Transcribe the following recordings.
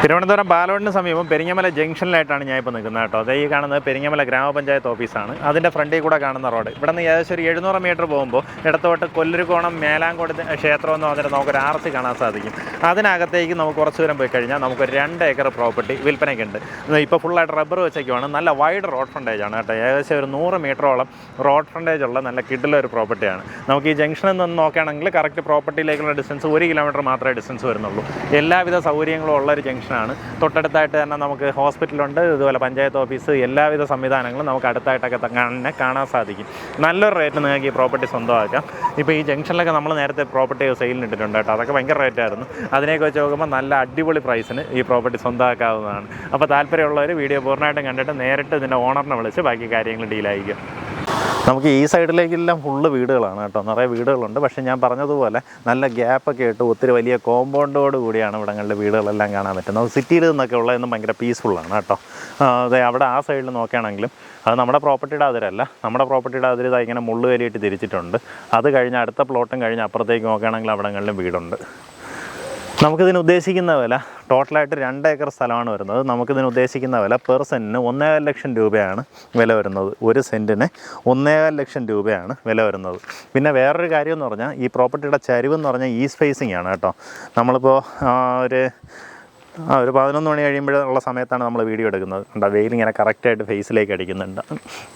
തിരുവനന്തപുരം പാലോടിന് സമീപം പെരിങ്ങമല ജംഗ്ഷനിലായിട്ടാണ് ഞാൻ ഇപ്പോൾ നിൽക്കുന്നത് കേട്ടോ. അതേ ഈ കാണുന്നത് പെരിങ്ങമല ഗ്രാമപഞ്ചായത്ത് ഓഫീസാണ്. അതിന്റെ ഫ്രണ്ടിൽ കൂടെ കാണുന്ന റോഡ്. ഇവിടെ നിന്ന് ഏകദേശം ഒരു എഴുന്നൂറ് മീറ്റർ പോകുമ്പോൾ ഇടത്തോട്ട് കൊല്ലരുകോണം മേലാങ്കോട് ക്ഷേത്രം എന്ന് പറഞ്ഞിട്ട് നമുക്കൊരു ആർത്തി കാണാൻ സാധിക്കും. അതിനകത്തേക്ക് നമുക്ക് കുറച്ച് ദൂരം പോയി കഴിഞ്ഞാൽ നമുക്കൊരു രണ്ട് ഏക്കർ പ്രോപ്പർട്ടി വിൽപ്പനയ്ക്കുണ്ട് ഇപ്പോൾ ഫുള്ളായിട്ട് റബ്ബർ വെച്ചേക്കുവാണ്. നല്ല വൈഡ് റോഡ് ഫ്രണ്ടേജ് ആണ് കേട്ടോ. ഏകദേശം ഒരു നൂറ് മീറ്ററോളം റോഡ് ഫ്രണ്ടേജ് ഉള്ള നല്ല കിഡിലുള്ള ഒരു പ്രോപ്പർട്ടിയാണ് നമുക്ക് ഈ ജംഗ്ഷനിൽ നിന്ന് നോക്കുകയാണെങ്കിൽ കറക്റ്റ് പ്രോപ്പർട്ടിയിലേക്കുള്ള ഡിസ്റ്റൻസ് ഒരു കിലോമീറ്റർ മാത്രമേ ഡിസ്റ്റൻസ് വരുന്നുള്ളൂ. എല്ലാവിധ സൗകര്യങ്ങളും ഉള്ള ഒരു ജംഗ്ഷനാണ് തൊട്ടടുത്തായിട്ട് തന്നെ നമുക്ക് ഹോസ്പിറ്റലുണ്ട്. ഇതുപോലെ പഞ്ചായത്ത് ഓഫീസ് എല്ലാവിധ സംവിധാനങ്ങളും നമുക്ക് അടുത്തായിട്ടൊക്കെ തന്നെ കാണാൻ സാധിക്കും. നല്ലൊരു റേറ്റ് നിങ്ങൾക്ക് ഈ പ്രോപ്പർട്ടി സ്വന്തമാക്കാം. ഇപ്പോൾ ഈ ജംഗ്ഷനിലൊക്കെ നമ്മൾ നേരത്തെ പ്രോപ്പർട്ടി സെയിലിന് ഇട്ടിട്ടുണ്ട് കേട്ടോ. അതൊക്കെ ഭയങ്കര റേറ്റായിരുന്നു അതിനെയൊക്കെ വെച്ച് നോക്കുമ്പോൾ നല്ല അടിപൊളി പ്രൈസിന് ഈ പ്രോപ്പർട്ടി സ്വന്തമാക്കാവുന്നതാണ്. അപ്പോൾ താല്പര്യമുള്ളവർ വീഡിയോ പൂർണമായിട്ടും കണ്ടിട്ട് നേരിട്ട് ഇതിന്റെ ഓണറിനെ വിളിച്ച് ബാക്കി കാര്യങ്ങൾ ഡീലായിരിക്കും നമുക്ക് ഈ സൈഡിലേക്കെല്ലാം ഫുള്ള് വീടുകളാണ് കേട്ടോ. നിറയെ വീടുകളുണ്ട്. പക്ഷേ ഞാൻ പറഞ്ഞതുപോലെ നല്ല ഗ്യാപ്പൊക്കെ ഇട്ട് ഒത്തിരി വലിയ കോമ്പൗണ്ടോട് കൂടിയാണ് ഇവിടങ്ങളിലെ വീടുകളെല്ലാം കാണാൻ പറ്റുന്നത്. സിറ്റിയിൽ നിന്നൊക്കെ ഉള്ളതെന്നും ഭയങ്കര പീസ്ഫുള്ളാണ് കേട്ടോ. അതെ അവിടെ ആ സൈഡിൽ നോക്കുകയാണെങ്കിലും അത് നമ്മുടെ പ്രോപ്പർട്ടിയുടെ അതിരല്ല. നമ്മുടെ പ്രോപ്പർട്ടിയുടെ അതിര് ഇതാ ഇങ്ങനെ മുള്ളു കയറിയിട്ട് തിരിച്ചിട്ടുണ്ട്. അത് കഴിഞ്ഞ് അടുത്ത പ്ലോട്ടും കഴിഞ്ഞ് അപ്പുറത്തേക്ക് നോക്കുകയാണെങ്കിൽ അവിടങ്ങളിലും വീടുണ്ട്. നമുക്കിതിന് ഉദ്ദേശിക്കുന്ന വില ടോട്ടലായിട്ട് രണ്ട് ഏക്കർ സ്ഥലമാണ് വരുന്നത്. നമുക്കിതിന് ഉദ്ദേശിക്കുന്ന വില പെർ സെന്റിന് ഒന്നേകാൽ ലക്ഷം രൂപയാണ് വില വരുന്നത്. ഒരു സെന്റിന് ഒന്നേകാൽ ലക്ഷം രൂപയാണ് വില വരുന്നത്. പിന്നെ വേറൊരു കാര്യം എന്ന് പറഞ്ഞാൽ ഈ പ്രോപ്പർട്ടിയുടെ ചരിവ് എന്ന് പറഞ്ഞാൽ ഈ സ്പേസിംഗ് ആണ് കേട്ടോ. നമ്മളിപ്പോൾ ഒരു ആ ഒരു പതിനൊന്ന് മണി കഴിയുമ്പോഴുള്ള സമയത്താണ് നമ്മൾ വീഡിയോ എടുക്കുന്നത്. കണ്ടോ വെയിൽ ഇങ്ങനെ കറക്റ്റായിട്ട് ഫേസിലേക്ക് അടിക്കുന്നുണ്ട്.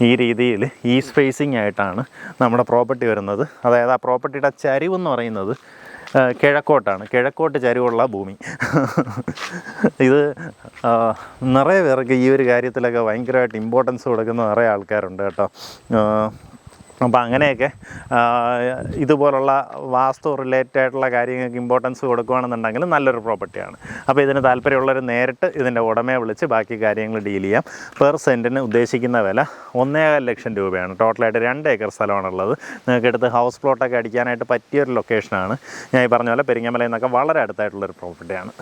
ഈ രീതിയിൽ ഈ സ്പേസിംഗ് ആയിട്ടാണ് നമ്മുടെ പ്രോപ്പർട്ടി വരുന്നത്. അതായത് ആ പ്രോപ്പർട്ടിയുടെ ചരിവ് എന്ന് പറയുന്നത് കിഴക്കോട്ടാണ്. കിഴക്കോട്ട് ചരിവുള്ള ഭൂമി. ഇത് നിറയെ പേർക്ക് ഈ ഒരു കാര്യത്തിലൊക്കെ ഭയങ്കരമായിട്ട് ഇമ്പോർട്ടൻസ് കൊടുക്കുന്ന നിറയെ ആൾക്കാരുണ്ട് കേട്ടോ. അപ്പോൾ അങ്ങനെയൊക്കെ ഇതുപോലുള്ള വാസ്തു റിലേറ്റഡ് ആയിട്ടുള്ള കാര്യങ്ങൾക്ക് ഇമ്പോർട്ടൻസ് കൊടുക്കുകയാണെന്നുണ്ടെങ്കിൽ നല്ലൊരു പ്രോപ്പർട്ടിയാണ് അപ്പോൾ ഇതിന് താല്പര്യമുള്ളവർ നേരിട്ട് ഇതിന്റെ ഉടമയെ വിളിച്ച് ബാക്കി കാര്യങ്ങൾ ഡീൽ ചെയ്യാം. പെർ സെന്റിന് ഉദ്ദേശിക്കുന്ന വില ഒന്നേകാൽ ലക്ഷം രൂപയാണ്. ടോട്ടലായിട്ട് രണ്ട് ഏക്കർ സ്ഥലമാണുള്ളത്. നിങ്ങൾക്ക് എടുത്ത് ഹൗസ് പ്ലോട്ടൊക്കെ അടിക്കാനായിട്ട് പറ്റിയൊരു ലൊക്കേഷനാണ് ഞാൻ ഈ പറഞ്ഞ പോലെ പെരിങ്ങമലയിൽ നിന്നൊക്കെ വളരെ അടുത്തായിട്ടുള്ളൊരു പ്രോപ്പർട്ടിയാണ്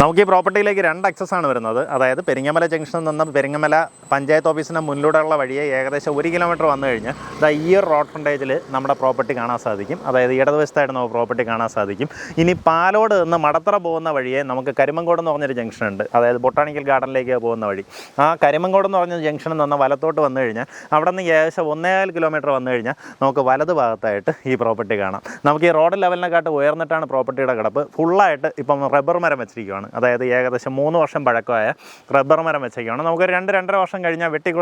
നമുക്ക് ഈ പ്രോപ്പർട്ടിയിലേക്ക് രണ്ട് അക്സസ് ആണ് വരുന്നത്. അതായത് പെരിങ്ങമല ജംഗ്ഷനിൽ നിന്ന് പെരിങ്ങമല പഞ്ചായത്ത് ഓഫീസിന് മുന്നിലൂടെയുള്ള വഴിയെ ഏകദേശം ഒരു കിലോമീറ്റർ വന്നു കഴിഞ്ഞ് ദാ ഈ ഒരു റോഡ് ഫ്രണ്ടേജിൽ നമ്മുടെ പ്രോപ്പർട്ടി കാണാൻ സാധിക്കും. അതായത് ഇടതുവശത്തായിട്ട് നമുക്ക് പ്രോപ്പർട്ടി കാണാൻ സാധിക്കും. ഇനി പാലോട് നിന്ന് മടത്തറ പോകുന്ന വഴിയെ നമുക്ക് കരിമങ്കോട് എന്ന് പറഞ്ഞൊരു ജംഗ്ഷൻ ഉണ്ട്. അതായത് ബൊട്ടാണിക്കൽ ഗാർഡനിലേക്ക് പോകുന്ന വഴി. ആ കരിമങ്കോട് എന്ന് പറഞ്ഞ ജംഗ്ഷനിൽ നിന്ന് വലത്തോട്ട് വന്നു കഴിഞ്ഞാൽ അവിടെ നിന്ന് ഏകദേശം ഒന്നേകാൽ കിലോമീറ്റർ വന്നു കഴിഞ്ഞാൽ നമുക്ക് വലത് ഭാഗത്തായിട്ട് ഈ പ്രോപ്പർട്ടി കാണാം. നമുക്ക് ഈ റോഡ് ലെവലിനെക്കാട്ട് ഉയർന്നിട്ടാണ് പ്രോപ്പർട്ടിയുടെ കിടപ്പ്. ഫുള്ളായിട്ട് ഇപ്പം റബ്ബർ മരം വെച്ചിരിക്കുകയാണ് അതായത് ഏകദേശം മൂന്ന് വർഷം പഴക്കമായ റബ്ബർ മരം വെച്ചിരിക്കുകയാണ് നമുക്ക് രണ്ട് രണ്ടര വർഷം കഴിഞ്ഞാൽ വെട്ടി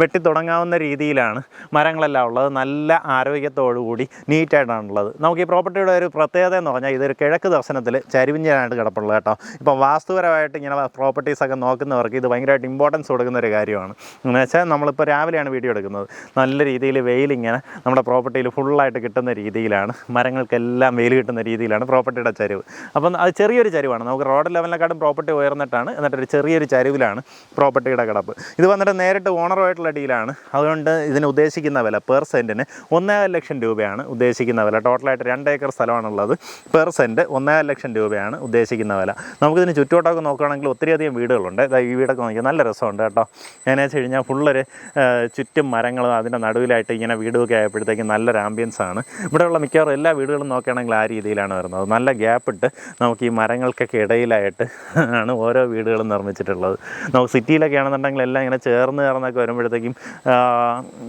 വെട്ടി തുടങ്ങാവുന്ന രീതിയിലാണ് മരങ്ങളെല്ലാം ഉള്ളത്. നല്ല ആരോഗ്യത്തോടുകൂടി നീറ്റായിട്ടാണുള്ളത് നമുക്ക് ഈ പ്രോപ്പർട്ടിയുടെ ഒരു പ്രത്യേകത എന്ന് പറഞ്ഞാൽ ഇതൊരു കിഴക്ക് ദർശനത്തിൽ ചരിവിഞ്ഞായിട്ട് കിടപ്പുള്ളത് കേട്ടോ. ഇപ്പം വാസ്തുപരമായിട്ട് ഇങ്ങനെ പ്രോപ്പർട്ടീസൊക്കെ നോക്കുന്നവർക്ക് ഇത് ഭയങ്കരമായിട്ട് ഇമ്പോർട്ടൻസ് കൊടുക്കുന്ന ഒരു കാര്യമാണ്. എന്ന് വെച്ചാൽ നമ്മളിപ്പോൾ രാവിലെയാണ് വീഡിയോ എടുക്കുന്നത്. നല്ല രീതിയിൽ വെയിലിങ്ങനെ നമ്മുടെ പ്രോപ്പർട്ടിയിൽ ഫുള്ളായിട്ട് കിട്ടുന്ന രീതിയിലാണ്. മരങ്ങൾക്കെല്ലാം വെയിൽ കിട്ടുന്ന രീതിയിലാണ് പ്രോപ്പർട്ടിയുടെ ചരിവ്. അപ്പം അത് ചെറിയൊരു ചരിവാണ്. നമുക്ക് റോഡ് ലെവലിനെക്കാട്ടും പ്രോപ്പർട്ടി ഉയർന്നിട്ടാണ് എന്നിട്ടൊരു ചെറിയൊരു ചരിവിലാണ് പ്രോപ്പർട്ടിയുടെ കിടപ്പ്. ഇത് വന്നിട്ട് നേരിട്ട് ഓണറുമായിട്ടുള്ള ഡീലാണ് അതുകൊണ്ട് ഇതിന് ഉദ്ദേശിക്കുന്ന വില പെർ സെന്റിന് ഒന്നേകാൽ ലക്ഷം രൂപയാണ് ഉദ്ദേശിക്കുന്ന വില. ടോട്ടലായിട്ട് രണ്ട് ഏക്കർ സ്ഥലമാണുള്ളത്. പെർ സെന്റ് ഒന്നേകാൽ ലക്ഷം രൂപയാണ് ഉദ്ദേശിക്കുന്ന വില. നമുക്കിതിന് ചുറ്റുവട്ടമൊക്കെ നോക്കുകയാണെങ്കിൽ ഒത്തിരിയധികം വീടുകളുണ്ട്. ഈ വീടൊക്കെ നോക്കിയാൽ നല്ല രസമുണ്ട് കേട്ടോ. എന്നു വെച്ച് കഴിഞ്ഞാൽ ഫുള്ളൊരു ചുറ്റും മരങ്ങളും അതിന്റെ നടുവിലായിട്ട് ഇങ്ങനെ വീടുമൊക്കെ ആയപ്പോഴത്തേക്കും നല്ലൊരു ആംബിയൻസ് ആണ്. ഇവിടെയുള്ള മിക്കവാറും എല്ലാ വീടുകളും നോക്കുകയാണെങ്കിൽ ആ രീതിയിലാണ് വരുന്നത്. നല്ല ഗ്യാപ്പിട്ട് നമുക്ക് ഈ മരങ്ങൾക്കൊക്കെ ഇടയിലായിട്ട് ആണ് ഓരോ വീടുകളും നിർമ്മിച്ചിട്ടുള്ളത്. നമുക്ക് സിറ്റിയിലൊക്കെ ആണെന്നുണ്ടെങ്കിൽ എല്ലാം ഇങ്ങനെ ചേർന്ന് ചേർന്നൊക്കെ വരുമ്പോഴത്തേക്കും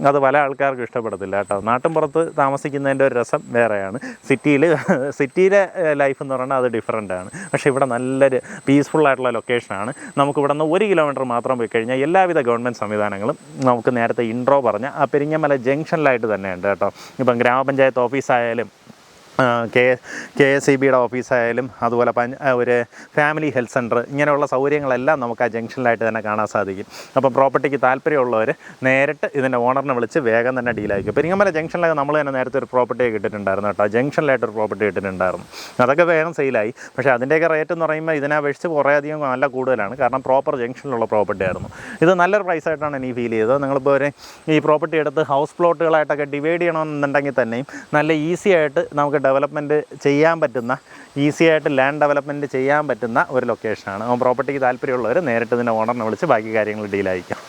അത് പല ആൾക്കാർക്കും ഇഷ്ടപ്പെടത്തില്ല കേട്ടോ. നാട്ടിൻപുറത്ത് താമസിക്കുന്നതിന്റെ ഒരു രസം വേറെയാണ്. സിറ്റിയിൽ സിറ്റിയിലെ ലൈഫ് എന്ന് പറഞ്ഞാൽ അത് ഡിഫറെന്റ് ആണ്. പക്ഷേ ഇവിടെ നല്ലൊരു പീസ്ഫുൾ ആയിട്ടുള്ള ലൊക്കേഷനാണ് നമുക്ക് ഇവിടെ നിന്ന് ഒരു കിലോമീറ്റർ മാത്രം പോയി കഴിഞ്ഞാൽ എല്ലാവിധ ഗവൺമെന്റ് സംവിധാനങ്ങളും നമുക്ക് നേരത്തെ ഇൻട്രോ പറഞ്ഞ ആ പെരിങ്ങമല ജംഗ്ഷനിലായിട്ട് തന്നെയുണ്ട് കേട്ടോ. ഇപ്പം ഗ്രാമപഞ്ചായത്ത് ഓഫീസായാലും കെ കെ എസ് ഇ ബിയുടെ ഓഫീസായാലും അതുപോലെ പഞ്ച ഒരു ഫാമിലി ഹെൽത്ത് സെന്റർ ഇങ്ങനെയുള്ള സൗകര്യങ്ങളെല്ലാം നമുക്ക് ആ ജംഗ്ഷനിലായിട്ട് തന്നെ കാണാൻ സാധിക്കും. അപ്പോൾ പ്രോപ്പർട്ടിക്ക് താല്പര്യമുള്ളവർ നേരിട്ട് ഇതിന്റെ ഓണറിനെ വിളിച്ച് വേഗം തന്നെ ഡീലായിരിക്കും പെരിങ്ങമല ജംഗ്ഷനിലൊക്കെ നമ്മൾ തന്നെ നേരത്തെ ഒരു പ്രോപ്പർട്ടി കിട്ടിയിട്ടുണ്ടായിരുന്നു കേട്ടോ. ജംഗ്ഷനിലായിട്ട് ഒരു പ്രോപ്പർട്ടി കിട്ടിയിട്ടുണ്ടായിരുന്നു. അതൊക്കെ വേഗം സെയിലായി. പക്ഷേ അതിന്റെയൊക്കെ റേറ്റ് എന്ന് പറയുമ്പോൾ ഇതിനെ അപേക്ഷിച്ച് കുറേ അധികം നല്ല കൂടുതലാണ്. കാരണം പ്രോപ്പർ ജംഗ്ഷനിലുള്ള പ്രോപ്പർട്ടി ആയിരുന്നു. ഇത് നല്ലൊരു പ്രൈസ് ആയിട്ടാണ് എനിക്ക് ഫീൽ ചെയ്തത്. നിങ്ങളിപ്പോൾ ഒരു ഈ പ്രോപ്പർട്ടി എടുത്ത് ഹൗസ് പ്ലോട്ടുകളായിട്ടൊക്കെ ഡിവൈഡ് ചെയ്യണമെന്നുണ്ടെങ്കിൽ തന്നെയും നല്ല ഈസി ആയിട്ട് നമുക്ക് ഡെവലപ്മെന്റ് ചെയ്യാൻ പറ്റുന്ന ഈസി ആയിട്ട് ലാൻഡ് ഡെവലപ്മെന്റ് ചെയ്യാൻ പറ്റുന്ന ഒരു ലൊക്കേഷനാണ് പ്രോപ്പർട്ടിക്ക് താല്പര്യമുള്ളവർ നേരിട്ട് ഇതിന്റെ ഓണറിനെ വിളിച്ച് ബാക്കി കാര്യങ്ങൾ ഡീലായിരിക്കാം